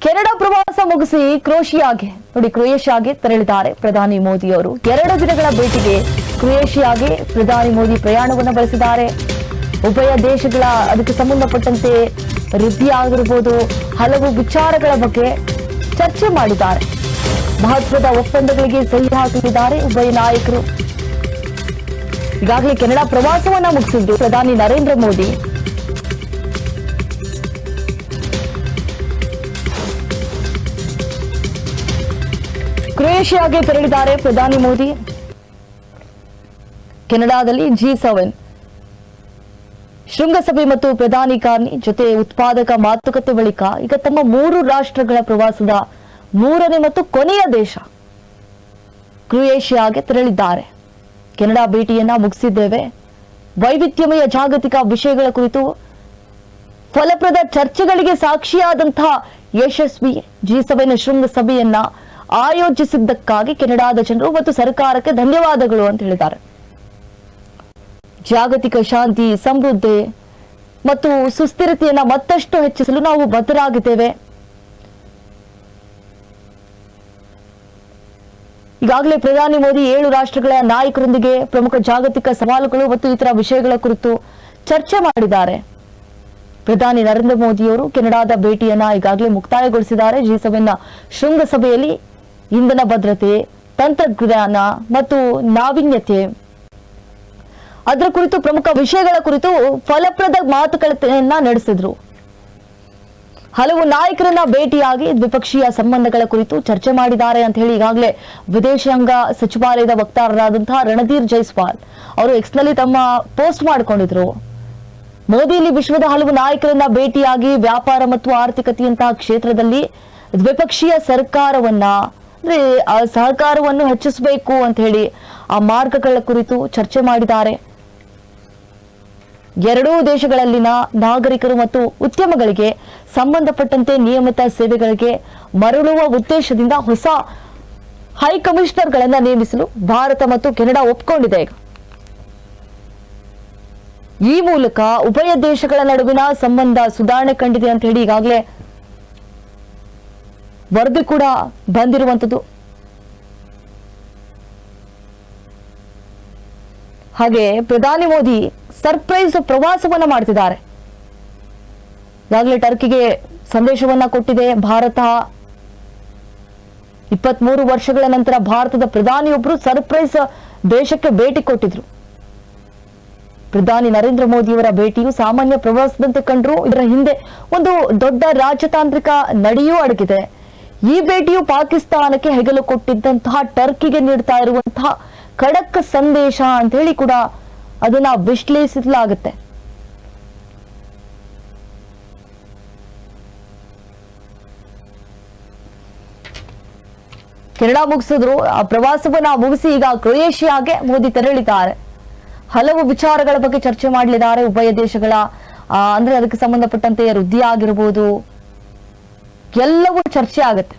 Canada ಪ್ರವಾಸ ಮುಗಿಸಿ ಕ್ರೋಷಿಯಾಗೆ, ನೋಡಿ ಕ್ರೊಯೇಷಿಯಾಗೆ ತೆರಳಿದ್ದಾರೆ ಪ್ರಧಾನಿ ಮೋದಿ ಅವರು ಎರಡು ದಿನಗಳ ಭೇಟಿಗೆ ಕ್ರೊಯೇಷಿಯಾಗೆ ಪ್ರಧಾನಿ ಮೋದಿ ಪ್ರಯಾಣವನ್ನು ಬೆಳೆಸಿದ್ದಾರೆ. ಉಭಯ ದೇಶಗಳ ಅದಕ್ಕೆ ಸಂಬಂಧಪಟ್ಟಂತೆ ವೃದ್ಧಿ ಆಗಿರ್ಬೋದು ಹಲವು ವಿಚಾರಗಳ ಬಗ್ಗೆ ಚರ್ಚೆ ಮಾಡಿದ್ದಾರೆ. ಮಹತ್ವದ ಒಪ್ಪಂದಗಳಿಗೆ ಸಹಿ ಹಾಕಲಿದ್ದಾರೆ ಉಭಯ ನಾಯಕರು. ಈಗಾಗಲೇ ಕೆನಡಾ ಪ್ರವಾಸವನ್ನ ಮುಗಿಸಿದ್ದು ಪ್ರಧಾನಿ ನರೇಂದ್ರ ಮೋದಿ ಕ್ರೊಯೇಷಿಯಾಗೆ ತೆರಳಿದ್ದಾರೆ ಪ್ರಧಾನಿ ಮೋದಿ. ಕೆನಡಾದಲ್ಲಿ ಜಿ ಸೆವೆನ್ ಶೃಂಗಸಭೆ ಮತ್ತು ಪ್ರಧಾನಿ ಕಾರ್ನಿ ಜೊತೆ ಉತ್ಪಾದಕ ಮಾತುಕತೆ ಬಳಿಕ ಈಗ ತಮ್ಮ ಮೂರು ರಾಷ್ಟ್ರಗಳ ಪ್ರವಾಸದ ಮೂರನೇ ಮತ್ತು ಕೊನೆಯ ದೇಶ ಕ್ರೊಯೇಷಿಯಾಗೆ ತೆರಳಿದ್ದಾರೆ. ಕೆನಡಾ ಭೇಟಿಯನ್ನ ಮುಗಿಸಿದ್ದೇವೆ. ವೈವಿಧ್ಯಮಯ ಜಾಗತಿಕ ವಿಷಯಗಳ ಕುರಿತು ಫಲಪ್ರದ ಚರ್ಚೆಗಳಿಗೆ ಸಾಕ್ಷಿಯಾದಂತಹ ಯಶಸ್ವಿ ಜಿ ಸೆವೆನ್ ಶೃಂಗಸಭೆಯನ್ನ ಆಯೋಜಿಸಿದ್ದಕ್ಕಾಗಿ ಕೆನಡಾದ ಜನರು ಮತ್ತು ಸರ್ಕಾರಕ್ಕೆ ಧನ್ಯವಾದಗಳು ಅಂತ ಹೇಳಿದ್ದಾರೆ. ಜಾಗತಿಕ ಶಾಂತಿ, ಸಮೃದ್ಧಿ ಮತ್ತು ಸುಸ್ಥಿರತೆಯನ್ನ ಮತ್ತಷ್ಟು ಹೆಚ್ಚಿಸಲು ನಾವು ಬದ್ಧರಾಗಿದ್ದೇವೆ. ಈಗಾಗಲೇ ಪ್ರಧಾನಿ ಮೋದಿ ಏಳು ರಾಷ್ಟ್ರಗಳ ನಾಯಕರೊಂದಿಗೆ ಪ್ರಮುಖ ಜಾಗತಿಕ ಸವಾಲುಗಳು ಮತ್ತು ಇತರ ವಿಷಯಗಳ ಕುರಿತು ಚರ್ಚೆ ಮಾಡಿದ್ದಾರೆ. ಪ್ರಧಾನಿ ನರೇಂದ್ರ ಮೋದಿಯವರು ಕೆನಡಾದ ಭೇಟಿಯನ್ನ ಈಗಾಗಲೇ ಮುಕ್ತಾಯಗೊಳಿಸಿದ್ದಾರೆ. ಜಿ ಸೆವೆನ್ ಶೃಂಗಸಭೆಯಲ್ಲಿ ಇಂಧನ ಭದ್ರತೆ, ತಂತ್ರಜ್ಞಾನ ಮತ್ತು ನಾವೀನ್ಯತೆ. ಅದರ ಕುರಿತು ಪ್ರಮುಖ ವಿಷಯಗಳ ಕುರಿತು ಫಲಪ್ರದ ಮಾತುಕತೆಯನ್ನ ನಡೆಸಿದ್ರು. ಹಲವು ನಾಯಕರನ್ನ ಭೇಟಿಯಾಗಿ ದ್ವಿಪಕ್ಷೀಯ ಸಂಬಂಧಗಳ ಕುರಿತು ಚರ್ಚೆ ಮಾಡಿದ್ದಾರೆ ಅಂತ ಹೇಳಿ ಈಗಾಗಲೇ ವಿದೇಶಾಂಗ ಸಚಿವಾಲಯದ ವಕ್ತಾರರಾದಂತಹ ರಣಧೀರ್ ಜೈಸ್ವಾಲ್ ಅವರು ಎಕ್ಸ್ನಲ್ಲಿ ತಮ್ಮ ಪೋಸ್ಟ್ ಮಾಡಿಕೊಂಡಿದ್ರು. ಮೋದಿಯಲ್ಲಿ ವಿಶ್ವದ ಹಲವು ನಾಯಕರನ್ನ ಭೇಟಿಯಾಗಿ ವ್ಯಾಪಾರ ಮತ್ತು ಆರ್ಥಿಕತೆಯಂತಹ ಕ್ಷೇತ್ರದಲ್ಲಿ ದ್ವಿಪಕ್ಷೀಯ ಸರ್ಕಾರವನ್ನ ಅಂದ್ರೆ ಆ ಸಹಕಾರವನ್ನು ಹೆಚ್ಚಿಸಬೇಕು ಅಂತ ಹೇಳಿ ಆ ಮಾರ್ಗಗಳ ಕುರಿತು ಚರ್ಚೆ ಮಾಡಿದ್ದಾರೆ. ಎರಡೂ ದೇಶಗಳಲ್ಲಿನ ನಾಗರಿಕರು ಮತ್ತು ಉದ್ಯಮಗಳಿಗೆ ಸಂಬಂಧಪಟ್ಟಂತೆ ನಿಯಮಿತ ಸೇವೆಗಳಿಗೆ ಮರಳುವ ಉದ್ದೇಶದಿಂದ ಹೊಸ ಹೈ ಕಮಿಷನರ್ಗಳನ್ನ ನೇಮಿಸಲು ಭಾರತ ಮತ್ತು ಕೆನಡಾ ಒಪ್ಪಿಕೊಂಡಿದೆ ಈ ಮೂಲಕ ಉಭಯ ದೇಶಗಳ ನಡುವಿನ ಸಂಬಂಧ ಸುಧಾರಣೆ ಕಂಡಿದೆ ಅಂತ ಹೇಳಿ ಈಗಾಗಲೇ ವರದಿ ಕೂಡ ಬಂದಿರುವಂಥದ್ದು. ಹಾಗೆ ಪ್ರಧಾನಿ ಮೋದಿ ಸರ್ಪ್ರೈಸ್ ಪ್ರವಾಸವನ್ನ ಮಾಡ್ತಿದ್ದಾರೆ. ಈಗಾಗಲೇ ಟರ್ಕಿಗೆ ಸಂದೇಶವನ್ನ ಕೊಟ್ಟಿದೆ ಭಾರತ. ಇಪ್ಪತ್ಮೂರು ವರ್ಷಗಳ ನಂತರ ಭಾರತದ ಪ್ರಧಾನಿಯೊಬ್ಬರು ಸರ್ಪ್ರೈಸ್ ದೇಶಕ್ಕೆ ಭೇಟಿ ಕೊಟ್ಟಿದ್ರು. ಪ್ರಧಾನಿ ನರೇಂದ್ರ ಮೋದಿಯವರ ಭೇಟಿಯು ಸಾಮಾನ್ಯ ಪ್ರವಾಸದಂತೆ ಕಂಡ್ರು ಇದರ ಹಿಂದೆ ಒಂದು ದೊಡ್ಡ ರಾಜತಾಂತ್ರಿಕ ನಡೆಯೂ ಅಡಗಿದೆ. ಈ ಭೇಟಿಯು ಪಾಕಿಸ್ತಾನಕ್ಕೆ ಹೆಗಲು ಕೊಟ್ಟಿದ್ದಂತಹ ಟರ್ಕಿಗೆ ನೀಡ್ತಾ ಇರುವಂತಹ ಖಡಕ್ ಸಂದೇಶ ಅಂತ ಹೇಳಿ ಕೂಡ ಅದನ್ನ ವಿಶ್ಲೇಷಿಸಲಾಗುತ್ತೆ. ಕೆನಡಾ ಮುಗಿಸಿದ್ರು, ಆ ಪ್ರವಾಸವನ್ನ ಮುಗಿಸಿ ಈಗ ಕ್ರೊಯೇಷಿಯಾಗೆ ಮೋದಿ ತೆರಳಿದ್ದಾರೆ. ಹಲವು ವಿಚಾರಗಳ ಬಗ್ಗೆ ಚರ್ಚೆ ಮಾಡಲಿದ್ದಾರೆ ಉಭಯ ದೇಶಗಳ ಅಂದ್ರೆ ಅದಕ್ಕೆ ಸಂಬಂಧಪಟ್ಟಂತೆ ವೃದ್ಧಿ ಆಗಿರ್ಬೋದು ಎಲ್ಲವೂ ಚರ್ಚೆ ಆಗುತ್ತೆ.